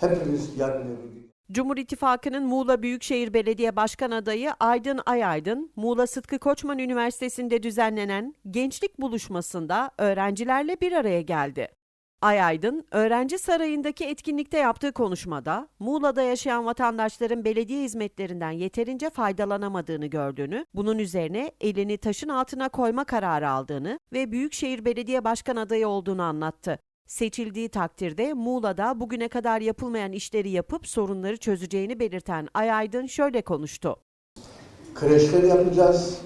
Hepimiz yarın Cumhur İttifakı'nın Muğla Büyükşehir Belediye Başkan adayı Aydın Ayaydın, Muğla Sıtkı Koçman Üniversitesi'nde düzenlenen gençlik buluşmasında öğrencilerle bir araya geldi. Ayaydın, öğrenci sarayındaki etkinlikte yaptığı konuşmada, Muğla'da yaşayan vatandaşların belediye hizmetlerinden yeterince faydalanamadığını gördüğünü, bunun üzerine elini taşın altına koyma kararı aldığını ve Büyükşehir Belediye Başkan adayı olduğunu anlattı. Seçildiği takdirde Muğla'da bugüne kadar yapılmayan işleri yapıp sorunları çözeceğini belirten Ayaydın şöyle konuştu. kreşler yapacağız.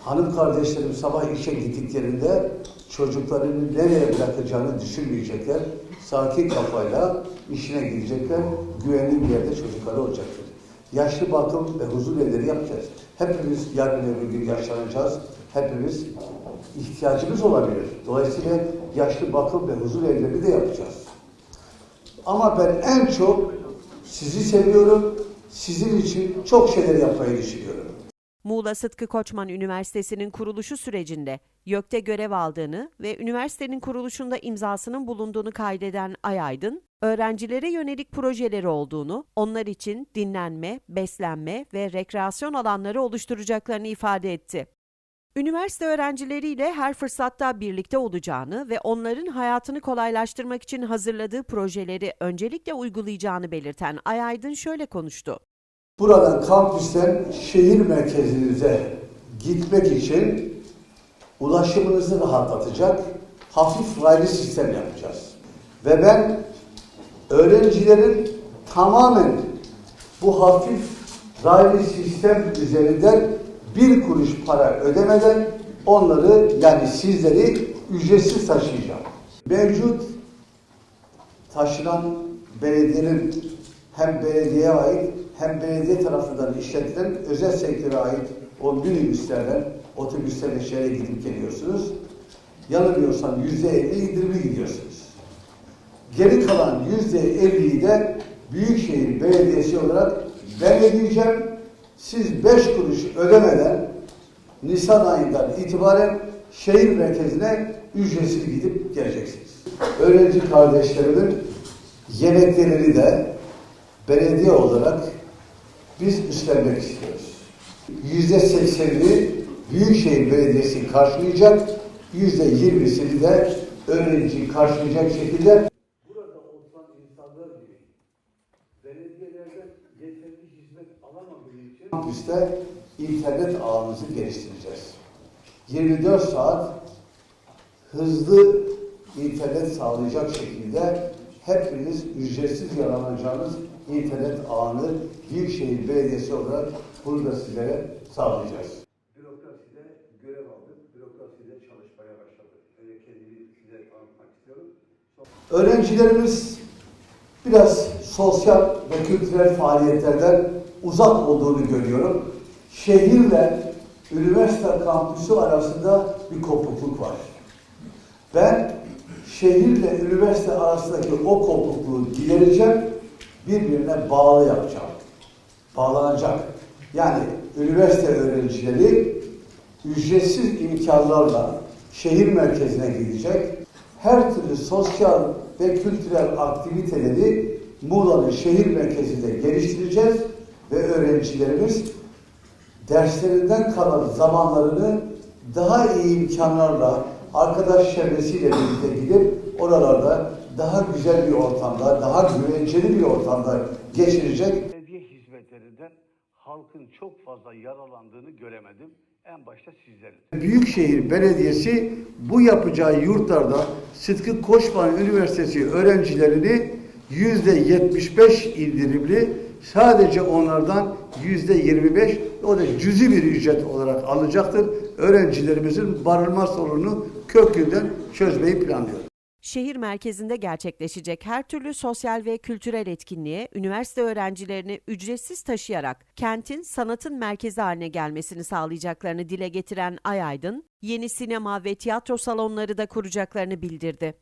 Hanım kardeşlerim sabah işe gittiklerinde çocuklarını nereye bırakacağını düşünmeyecekler. Sakin kafayla işine gidecekler. Güvenli bir yerde çocukları olacaktır. Yaşlı bakım ve huzur evleri yapacağız. Hepimiz yarın öbür gün yaşlanacağız. Hepimiz ihtiyacımız olabilir. Dolayısıyla yaşlı bakım ve huzur evleri de yapacağız. Ama ben en çok sizi seviyorum. Sizin için çok şeyler yapmayı düşünüyorum. Muğla Sıtkı Koçman Üniversitesi'nin kuruluşu sürecinde YÖK'te görev aldığını ve üniversitenin kuruluşunda imzasının bulunduğunu kaydeden Ayaydın, öğrencilere yönelik projeleri olduğunu, onlar için dinlenme, beslenme ve rekreasyon alanları oluşturacaklarını ifade etti. Üniversite öğrencileriyle her fırsatta birlikte olacağını ve onların hayatını kolaylaştırmak için hazırladığı projeleri öncelikle uygulayacağını belirten Ayaydın şöyle konuştu. Buradan kampüsten şehir merkezinize gitmek için ulaşımınızı rahatlatacak hafif raylı sistem yapacağız. Ve ben öğrencilerin tamamen bu hafif raylı sistem üzerinden bir kuruş para ödemeden onları yani sizleri ücretsiz taşıyacağım. Mevcut taşınan belediyenin hem belediyeye ait hem belediye tarafından işletilen özel sektöre ait o minibüslerden, otobüslerle şehre gidip geliyorsunuz. Yanılmıyorsam yüzde elli indirimli gidiyorsunuz. Geri kalan yüzde elliyi de Büyükşehir Belediyesi olarak ben ödeyeceğim. Siz beş kuruş ödemeden Nisan ayından itibaren şehir merkezine ücretsiz gidip geleceksiniz. Öğrenci kardeşlerimin yemeklerini de belediye olarak biz üstlenmek istiyoruz. Yüzde seksenini Büyükşehir Belediyesi karşılayacak, yüzde yirmisini de öğrenci karşılayacak şekilde belediyelerden yeterli hizmet alamadığı için kampüste internet ağımızı geliştireceğiz. 24 saat hızlı internet sağlayacak şekilde hepiniz ücretsiz yararlanacağınız internet ağını Büyükşehir Belediyesi olarak bunu da sizlere sağlayacağız. Bürokraside görev aldık, bürokraside çalışmaya başladık. Öyle kendimi size tanıtmak istiyorum. Öğrencilerimiz biraz sosyal ve kültürel faaliyetlerden uzak olduğunu görüyorum. Şehirle üniversite kampüsü arasında bir kopukluk var. Ben şehirle üniversite arasındaki o kopukluğu gidereceğim, birbirine bağlı yapacağım. Bağlanacak. Yani üniversite öğrencileri ücretsiz imkanlarla şehir merkezine gidecek. Her türlü sosyal ve kültürel aktiviteleri Muğla'nın şehir merkezinde geliştireceğiz ve öğrencilerimiz derslerinden kalan zamanlarını daha iyi imkanlarla arkadaş çevresiyle birlikte gidip oralarda daha güzel bir ortamda, daha güvenceli bir ortamda geçirecek. Belediye hizmetlerinden halkın çok fazla yaralandığını göremedim. En başta sizlerin. Büyükşehir Belediyesi bu yapacağı yurtlarda Sıtkı Koçman Üniversitesi öğrencilerini yüzde 75 indirimli sadece onlardan yüzde 25 o da cüzi bir ücret olarak alacaktır. Öğrencilerimizin barınma sorununu kökünden çözmeyi planlıyor. Şehir merkezinde gerçekleşecek her türlü sosyal ve kültürel etkinliğe üniversite öğrencilerini ücretsiz taşıyarak kentin sanatın merkezi haline gelmesini sağlayacaklarını dile getiren Ayaydın, yeni sinema ve tiyatro salonları da kuracaklarını bildirdi.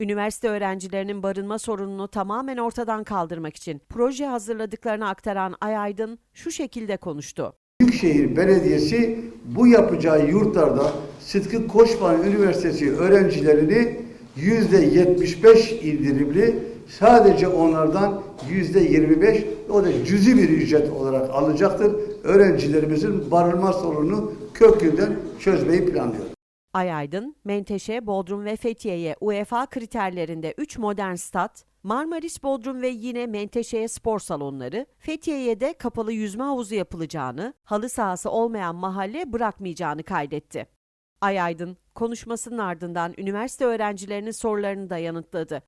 Üniversite öğrencilerinin barınma sorununu tamamen ortadan kaldırmak için proje hazırladıklarını aktaran Ayaydın şu şekilde konuştu. Büyükşehir Belediyesi bu yapacağı yurtlarda Sıtkı Koçman Üniversitesi öğrencilerini yüzde 75 indirimli sadece onlardan yüzde 25 o da cüzi bir ücret olarak alacaktır. Öğrencilerimizin barınma sorununu kökünden çözmeyi planlıyor. Ayaydın, Menteşe, Bodrum ve Fethiye'ye UEFA kriterlerinde 3 modern stat, Marmaris, Bodrum ve yine Menteşe'ye spor salonları, Fethiye'ye de kapalı yüzme havuzu yapılacağını, halı sahası olmayan mahalle bırakmayacağını kaydetti. Ayaydın, konuşmasının ardından üniversite öğrencilerinin sorularını da yanıtladı.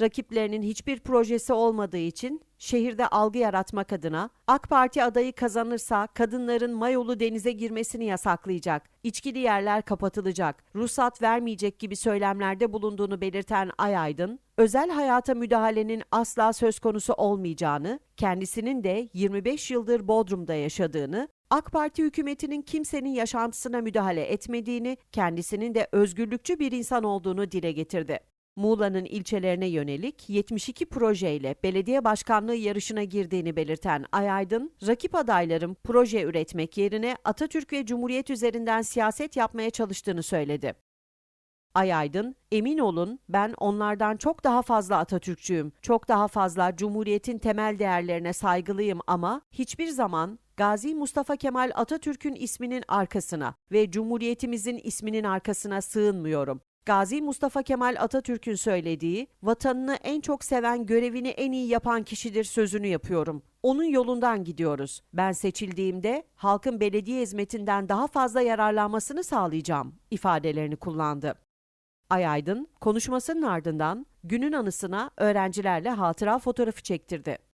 Rakiplerinin hiçbir projesi olmadığı için şehirde algı yaratmak adına AK Parti adayı kazanırsa kadınların mayolu denize girmesini yasaklayacak, içkili yerler kapatılacak, ruhsat vermeyecek gibi söylemlerde bulunduğunu belirten Ayaydın, özel hayata müdahalenin asla söz konusu olmayacağını, kendisinin de 25 yıldır Bodrum'da yaşadığını, AK Parti hükümetinin kimsenin yaşantısına müdahale etmediğini, kendisinin de özgürlükçü bir insan olduğunu dile getirdi. Muğla'nın ilçelerine yönelik 72 projeyle belediye başkanlığı yarışına girdiğini belirten Ayaydın, rakip adayların proje üretmek yerine Atatürk ve Cumhuriyet üzerinden siyaset yapmaya çalıştığını söyledi. Ayaydın, emin olun ben onlardan çok daha fazla Atatürkçüyüm, çok daha fazla Cumhuriyet'in temel değerlerine saygılıyım ama hiçbir zaman Gazi Mustafa Kemal Atatürk'ün isminin arkasına ve Cumhuriyetimizin isminin arkasına sığınmıyorum. Gazi Mustafa Kemal Atatürk'ün söylediği, vatanını en çok seven, görevini en iyi yapan kişidir sözünü yapıyorum. Onun yolundan gidiyoruz. Ben seçildiğimde halkın belediye hizmetinden daha fazla yararlanmasını sağlayacağım ifadelerini kullandı. Ayaydın konuşmasının ardından günün anısına öğrencilerle hatıra fotoğrafı çektirdi.